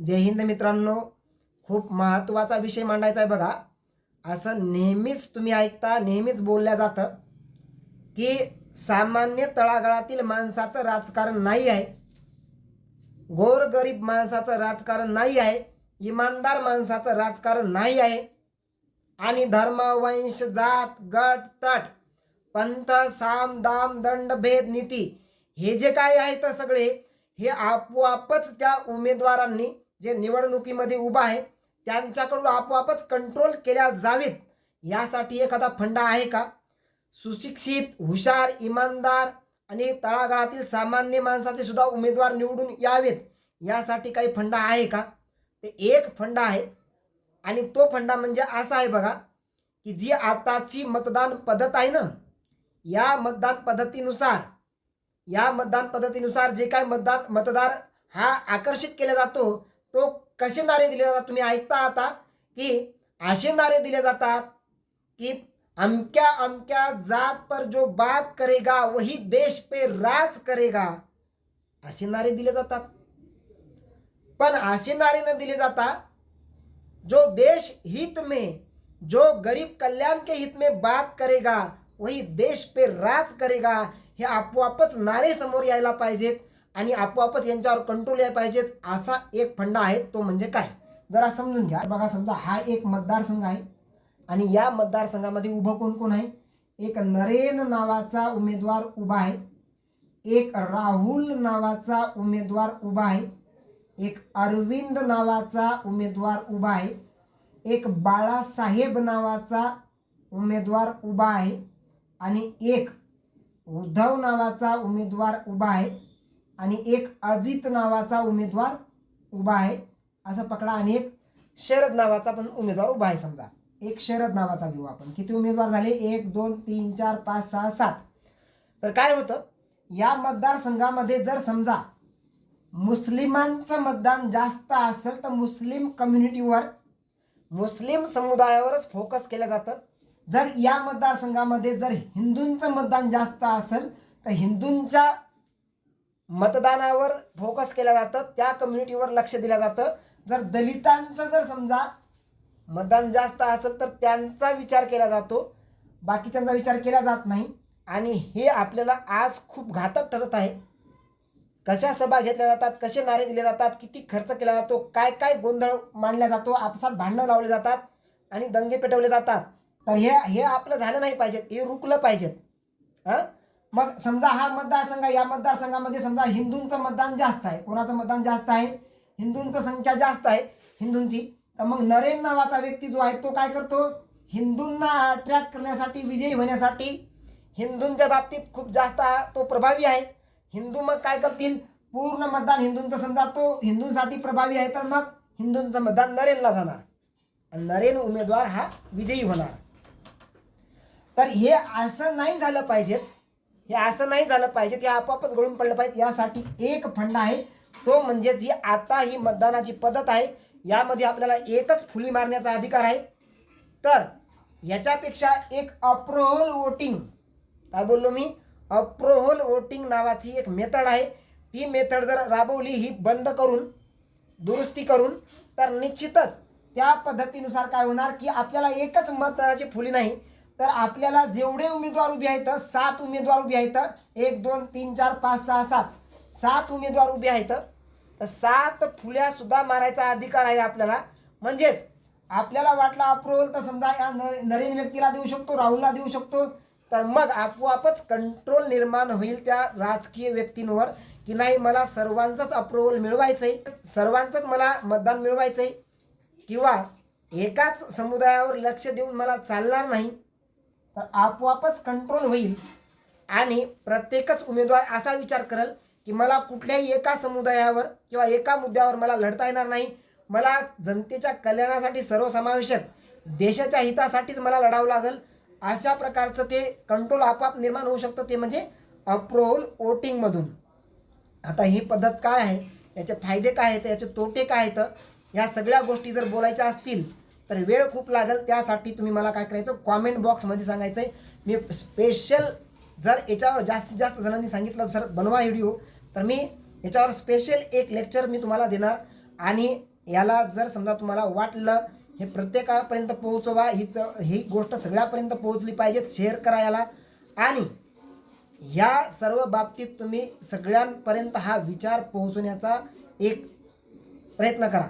जय हिंद मित्रांनो. खूप महत्त्वाचा विषय मांडायचा आहे बघा. असं नेहमीच तुम्ही ऐकता नेहमीच बोलल्या जातं की सामान्य तळागाळातील माणसाचं राजकारण नाही आहे. गोरगरीब माणसाचं राजकारण नाही आहे. इमानदार माणसाचं राजकारण नाही आहे. आणि धर्म वंश जात गट तट पंथ साम दाम दंड भेद नीती हे जे काय आहे तर सगळे हे आपोआपच त्या उमेदवारांनी जे निवडणुकीमध्ये उभा आहे त्यांच्याकडून आपोआपच कंट्रोल केल्या जावेत. यासाठी एखादा फंडा आहे का? सुशिक्षित हुशार इमानदार आणि तळागाळातील सामान्य माणसाचे सुद्धा उमेदवार निवडून यावेत. यासाठी काही फंडा आहे का? ते एक फंडा आहे. आणि तो फंडा म्हणजे असा आहे बघा की जी आताची मतदान पद्धत आहे ना या मतदान पद्धतीनुसार या मतदान पद्धतीनुसार जे काय मतदार मतदार हा आकर्षित केला जातो तो कसे नारे दिले जातात? तुम्ही ऐकता आता की असे नारे दिले जातात की अमक्या अमक्या जात पर जो बात करेगा वही देश पे राज करेगा. असे नारे दिले जातात. पण असे नारे न दिले जाता जो देश हित में जो गरीब कल्याण के हित में बात करेगा वही देश पे राज करेगा. हे आपोआपच नारे समोर यायला पाहिजेत. आणि आपोआपच यांच्यावर कंट्रोल यायला पाहिजेत असा एक फंडा आहे तो म्हणजे काय? जरा समजून घ्या. बघा समजा हा एक मतदारसंघ आहे आणि या मतदारसंघामध्ये उभं कोण कोण आहे? एक नरेन नावाचा उमेदवार उभा आहे. एक राहुल नावाचा उमेदवार उभा आहे. एक अरविंद नावाचा उमेदवार उभा आहे. एक बाळासाहेब नावाचा उमेदवार उभा आहे. आणि एक उद्धव नावाचा उमेदवार उभा आहे. आणि एक अजित नावाचा उमेदवार उभा आहे. असं पकडा आणि एक शरद नावाचा पण उमेदवार उभा आहे समजा. एक शरद नावाचा घेऊ आपण. किती उमेदवार झाले? एक दोन तीन चार पाच सहा सात. तर काय होतं? या मतदारसंघामध्ये जर समजा मुस्लिमांचं मतदान जास्त असेल तर मुस्लिम कम्युनिटीवर मुस्लिम समुदायावरच फोकस केलं जातं. जर या मतदारसंघामध्ये जर हिंदूंचं मतदान जास्त असेल तर हिंदूंच्या मतदानावर फोकस केलं जातं त्या कम्युनिटीवर लक्ष दिलं जातं. जर दलितांचं जर समजा मतदान जास्त असेल तर त्यांचा विचार केला जातो. बाकीच्यांचा विचार केला जात नाही. आणि हे आपल्याला आज खूप घातक ठरत आहे. कशा सभा घेतल्या जातात कसे नारे दिले जातात किती खर्च केला जातो काय काय गोंधळ मांडला जातो आपसात भांडणं लावले जातात आणि दंगे पेटवले जातात. तर हे हे आपलं झालं नाही पाहिजेत हे रुकलं पाहिजेत हां? मग समजा हा मतदारसंघ या मतदारसंघामध्ये समजा हिंदूंचं मतदान जास्त आहे. कोणाचं मतदान जास्त आहे? हिंदूंचं संख्या जास्त आहे हिंदूंची. तर मग नरेन नावाचा व्यक्ती जो आहे तो काय करतो? हिंदूंना अट्रॅक्ट करण्यासाठी विजयी होण्यासाठी हिंदूंच्या बाबतीत खूप जास्त तो प्रभावी आहे. हिंदू मग काय करतील? पूर्ण मतदान हिंदूंचं समजा तो हिंदूंसाठी प्रभावी आहे तर मग हिंदूंचं मतदान नरेनला जाणार. आणि नरेन उमेदवार हा विजयी होणार. तर हे असं नाही झालं पाहिजे. हे असं नाही झालं पाहिजे ते आपोआपच गळून पडलं पाहिजे. यासाठी एक फंड आहे. तो म्हणजे जी आता ही मतदानाची पद्धत आहे यामध्ये आपल्याला एकच फुली मारण्याचा अधिकार आहे. तर याच्यापेक्षा एक अप्रोहल वोटिंग काय बोललो मी? अप्रोहल वोटिंग नावाची एक मेथड आहे. ती मेथड जर राबवली ही बंद करून दुरुस्ती करून तर निश्चितच त्या पद्धतीनुसार काय होणार की आपल्याला एकच मतदानाची फुली नाही तर आपल्याला जेवढे उमेदवार उभे आहेत सात उमेदवार उभे आहेत. एक दोन तीन चार पाच सहा सात. सात उमेदवार उभे आहेत. तर सात फुल्या सुद्धा मारायचा अधिकार आहे आपल्याला. म्हणजेच आपल्याला वाटला अप्रुव्हल तर समजा या नर व्यक्तीला देऊ शकतो राहुलला देऊ शकतो. तर मग आपोआपच कंट्रोल निर्माण होईल त्या राजकीय व्यक्तींवर की नाही मला सर्वांचंच अप्रुव्हल मिळवायचं आहे सर्वांचंच मला मतदान मिळवायचं आहे किंवा एकाच समुदायावर लक्ष देऊन मला चालणार नाही. तर आपोआपच कंट्रोल होईल. आणि प्रत्येकच उमेदवार असा विचार करेल की मला कुठल्याही एका समुदायावर किंवा एका मुद्द्यावर मला लढता येणार नाही. मला जनतेच्या कल्याणासाठी सर्वसमावेशक देशाच्या हितासाठीच मला लढावं लागेल. अशा प्रकारचं ते कंट्रोल आपोआप निर्माण होऊ शकतं. ते म्हणजे अप्रोवल वोटिंगमधून आता ही पद्धत काय आहे? याचे फायदे काय आहेत? याचे तोटे काय आहेत? ह्या सगळ्या गोष्टी जर बोलायच्या असतील तर वेळ खूप लागेल त्यासाठी तुम्ही मला काय करायचं कॉमेंट बॉक्समध्ये सांगायचं आहे मी स्पेशल जर याच्यावर जास्तीत जास्त जणांनी सांगितलं सर बनवा व्हिडिओ तर मी याच्यावर स्पेशल एक लेक्चर मी तुम्हाला देणार. आणि याला जर समजा तुम्हाला वाटलं हे प्रत्येकापर्यंत पोहोचवा ही ही गोष्ट सगळ्यापर्यंत पोहोचली पाहिजेत शेअर करा याला. आणि या सर्व बाबतीत तुम्ही सगळ्यांपर्यंत हा विचार पोहोचवण्याचा एक प्रयत्न करा.